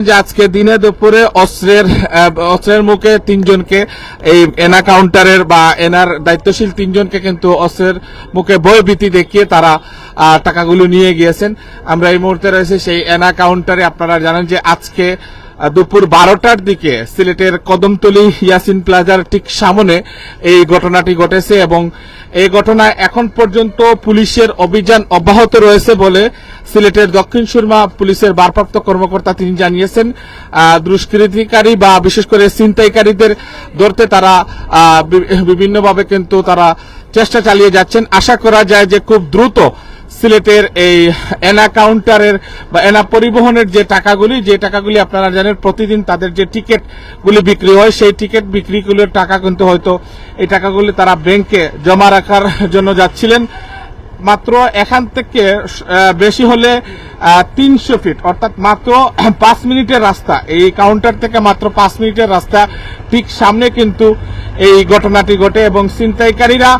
আজকে দিনে দুপুরে অস্ত্রের অস্ত্রের মুখে তিনজনকে এই এনা কাউন্টারের বা এনার দায়িত্বশীল তিনজনকে কিন্তু অস্ত্রের মুখে ভয়ভীতি দেখিয়ে তারা টাকাগুলো নিয়ে গিয়েছেন। আমরা এই মুহূর্তে রয়েছে সেই এনা কাউন্টারে আপনারা জানেন যে আজকে দুপুর বারোটার দিকে সিলেটের কদমতলী ইয়াসিন প্লাজার ঠিক সামনে এই ঘটনাটি ঘটেছে এবং এই ঘটনায় এখন পর্যন্ত পুলিশের অভিযান অব্যাহত রয়েছে বলে সিলেটের দক্ষিণ সুরমা পুলিশের ভারপ্রাপ্ত কর্মকর্তা তিনি জানিয়েছেন। দুষ্কৃতিকারী বা বিশেষ করে ছিনতাইকারীদের ধরতে তারা বিভিন্নভাবে কিন্তু তারা চেষ্টা চালিয়ে যাচ্ছেন। আশা করা যায় যে খুব দ্রুত সিলেটের এই এনা কাউন্টারের বা এনা পরিবহনের যে টাকাগুলি যে টাকাগুলি আপনারা জানেন প্রতিদিন তাদের যে টিকিটগুলি বিক্রি হয়, সেই টিকিট বিক্রিগুলোর টাকা কিন্তু হয়তো এই টাকাগুলি তারা ব্যাংকে জমা রাখার জন্য যাচ্ছিলেন। মাত্র এখান থেকে বেশি হলে তিনশো ফিট অর্থাৎ মাত্র পাঁচ মিনিটের রাস্তা। এই কাউন্টার থেকে মাত্র পাঁচ মিনিটের রাস্তা। ঠিক সামনে কিন্তু এই ঘটনাটি ঘটে এবং ছিনতাইকারীরা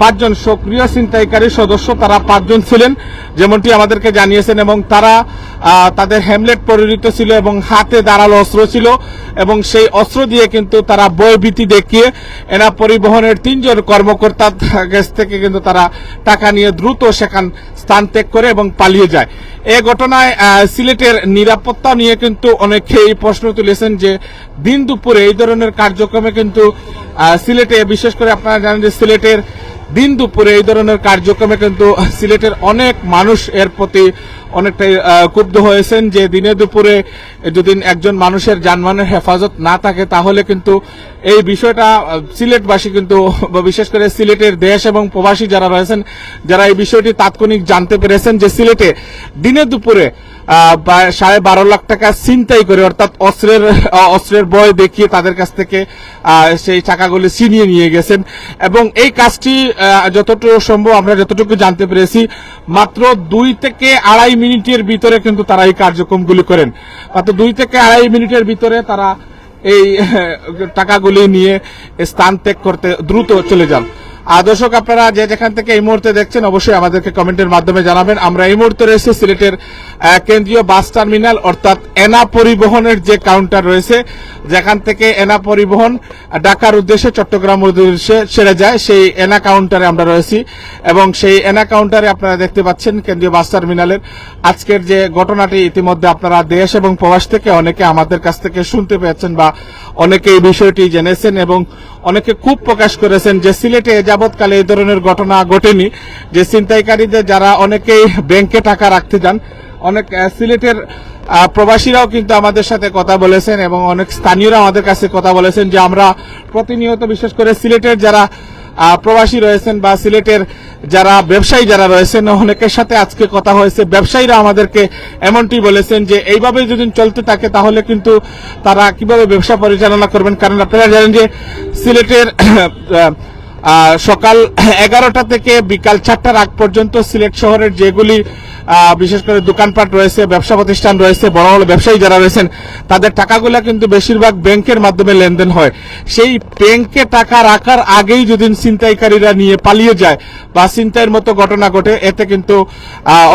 পাঁচজন সক্রিয় ছিনতাইকারী সদস্য, তারা পাঁচজন ছিলেন, যেমনটি আমাদেরকে জানিয়েছেন, এবং তারা তাদের হ্যামলেট পরিণত ছিল এবং হাতে দাঁড়াল অস্ত্র ছিল, এবং সেই অস্ত্র দিয়ে কিন্তু তারা বয়ভীতি দেখিয়ে এনা পরিবহনের তিনজন কর্মকর্তার কাছ থেকে কিন্তু তারা টাকা নিয়ে দ্রুত সেখান স্থান ত্যাগ করে এবং পালিয়ে যায়। এ ঘটনায় সিলেটের নিরাপত্তা নিয়ে কিন্তু অনেকেই প্রশ্ন তুলেছেন যে, দিন দুপুরে এই ধরনের কার্যক্রমে কিন্তু সিলেটে, বিশেষ করে আপনারা জানেন যে সিলেটের দিন দুপুরে এই ধরনের কার্যক্রমে কিন্তু সিলেটের অনেক মানুষ এর প্রতি অনেকটাই ক্ষুব্ধ হয়েছেন যে দিনে দুপুরে যদি একজন মানুষের যানবাহনের হেফাজত না থাকে, তাহলে কিন্তু এই বিষয়টা সিলেটবাসী কিন্তু বিশেষ করে সিলেটের দেশ এবং প্রবাসী যারা রয়েছেন, যারা এই বিষয়টি তাৎক্ষণিক জানতে পেরেছেন যে সিলেটে দিনে দুপুরে সাড়ে বারো লাখ টাকা ছিনতাই করে, অর্থাৎ অস্ত্রের অস্ত্রের বয় দেখিয়ে তাদের কাছ থেকে সেই টাকাগুলি ছিনিয়ে নিয়ে গেছেন। এবং এই কাজটি যতটুকু সম্ভব আমরা যতটুকু জানতে পেরেছি, মাত্র দুই থেকে আড়াই মিনিটের ভিতরে কিন্তু তারা এই কার্যক্রমগুলি করেন। অর্থাৎ দুই থেকে আড়াই মিনিটের ভিতরে তারা এই, টাকাগুলি নিয়ে স্থান ত্যাগ করতে দ্রুত চলে যান। আর দর্শক, আপনারা যে যেখান থেকে এই মুহূর্তে দেখছেন, অবশ্যই আমাদেরকে কমেন্টের মাধ্যমে জানাবেন। আমরা এই মুহূর্তে রয়েছে সিলেটের কেন্দ্রীয় বাস টার্মিনাল, অর্থাৎ এনা পরিবহনের যে কাউন্টার রয়েছে, যেখান থেকে এনা পরিবহন ঢাকার উদ্দেশ্যে চট্টগ্রাম উদ্দেশ্যে ছেড়ে যায়, সেই এনা কাউন্টারে আমরা রয়েছি। এবং সেই এনা কাউন্টারে আপনারা দেখতে পাচ্ছেন কেন্দ্রীয় বাস টার্মিনালের আজকের যে ঘটনাটি, ইতিমধ্যে আপনারা দেশ এবং প্রবাস থেকে অনেকে আমাদের কাছ থেকে শুনতে পেয়েছেন বা অনেকে এই বিষয়টি জেনেছেন এবং অনেকে খুব প্রকাশ করেছেন যে সিলেটে যাবৎকালে এই ধরনের ঘটনা ঘটেনি। যে ছিনতাইকারীদের যারা অনেকেই ব্যাংকে টাকা রাখতে যান অনেক সিলেটের প্রবাসীরাও কিন্তু আমাদের সাথে কথা বলেছেন এবং অনেক স্থানীয়রা আমাদের কাছে কথা বলেছেন যে আমরা প্রতিনিয়ত বিশেষ করে সিলেটের যারা প্রবাসী রয়েছেন বা সিলেটের যারা ব্যবসায়ী যারা রয়েছেন, অনেকের সাথে আজকে কথা হয়েছে। ব্যবসায়ীরা আমাদেরকে এমনটি বলেছেন যে এইভাবে যদি চলতে থাকে তাহলে কিন্তু তারা কীভাবে ব্যবসা পরিচালনা করবেন? কারণ আপনারা জানেন যে সিলেটের সকাল এগারোটা থেকে বিকাল চারটার আগ পর্যন্ত সিলেট শহরের যেগুলি বিশেষ করে দোকানপাট রয়েছে, ব্যবসা প্রতিষ্ঠান রয়েছে, বড় বড় ব্যবসায়ী যারা রয়েছেন, তাদের টাকাগুলা কিন্তু বেশিরভাগ ব্যাংকের মাধ্যমে লেনদেন হয়। সেই ব্যাংকে টাকা রাখার আগেই যদি ছিনতাইকারীরা নিয়ে পালিয়ে যায় বা ছিনতাইয়ের মতো ঘটনা ঘটে, এতে কিন্তু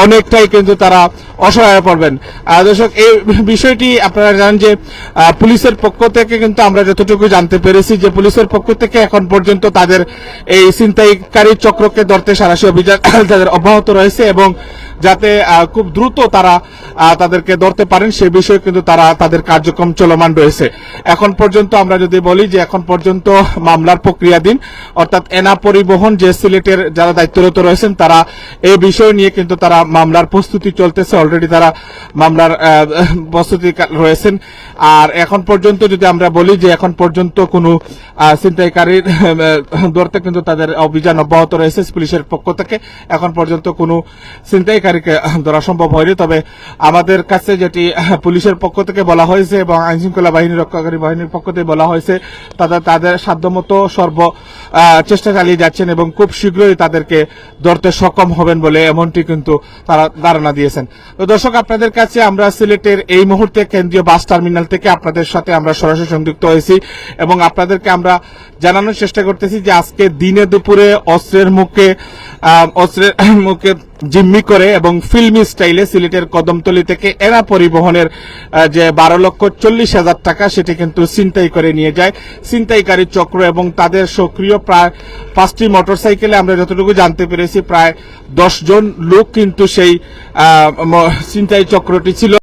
অনেকটাই কিন্তু তারা অসহায় পড়বেন। দর্শক, এই বিষয়টি আপনারা জানেন যে পুলিশের পক্ষ থেকে কিন্তু আমরা যতটুকু জানতে পেরেছি যে পুলিশের পক্ষ থেকে এখন পর্যন্ত তাদের এই ছিনতাইকারী চক্রকে ধরতে সারাশি অভিযান তাদের অব্যাহত রয়েছে এবং যাতে খুব দ্রুত তারা তাদেরকে ধরতে পারেন, সে বিষয়ে কিন্তু তারা তাদের কার্যক্রম চলমান রয়েছে। এখন পর্যন্ত আমরা যদি বলি যে এখন পর্যন্ত মামলার প্রক্রিয়াধীন, অর্থাৎ এনা পরিবহন যে সিলেটের যারা দায়িত্বরত রয়েছেন, তারা এই বিষয় নিয়ে কিন্তু তারা মামলার প্রস্তুতি চলতেছে। অলরেডি তারা মামলার প্রস্তুতি রয়েছেন। আর এখন পর্যন্ত যদি আমরা বলি যে এখন পর্যন্ত কোনো ছিনতাইকারীর ধরতে কিন্তু তাদের অভিযান অব্যাহত রয়েছে পুলিশের পক্ষ থেকে। এখন পর্যন্ত কোনো ছিনতাইকারীকে আহ, ধরা সম্ভব হয়নি। তবে আমাদের কাছে যেটি পুলিশের পক্ষ থেকে বলা হয়েছে এবং আইন শৃঙ্খলা বাহিনী রক্ষাকারী বাহিনীর পক্ষ থেকে বলা হয়েছে তাদের তাদের সাধ্যমতো সর্ব চেষ্টা চালিয়ে যাচ্ছেন এবং খুব শীঘ্রই তাদেরকে ধরতে সক্ষম হবেন বলে এমনটি কিন্তু তারা ধারণা দিয়েছেন। তো দর্শক আপনাদের কাছে আমরা সিলেটের এই মুহূর্তে কেন্দ্রীয় বাস টার্মিনাল থেকে আপনাদের সাথে আমরা সরাসরি সংযুক্ত হয়েছি এবং আপনাদেরকে আমরা জানানোর চেষ্টা করতেছি যে আজকে দিনে দুপুরে অস্ত্রের মুখে অস্ত্রের মুখে জিম্মি করে এবং ফিল্মি স্টাইলে সিলেটের কদমতলি থেকে এরা পরিবহনের যে বারো লক্ষ চল্লিশ হাজার টাকা সেটি কিন্তু ছিনতাই করে নিয়ে যায়। ছিনতাইকারী চক্র এবং তাদের সক্রিয় প্রায় পাঁচটি মোটরসাইকেলে আমরা যতটুকু জানতে পেরেছি, প্রায় দশজন লোক কিন্তু সেই ছিনতাই চক্রটি ছিল।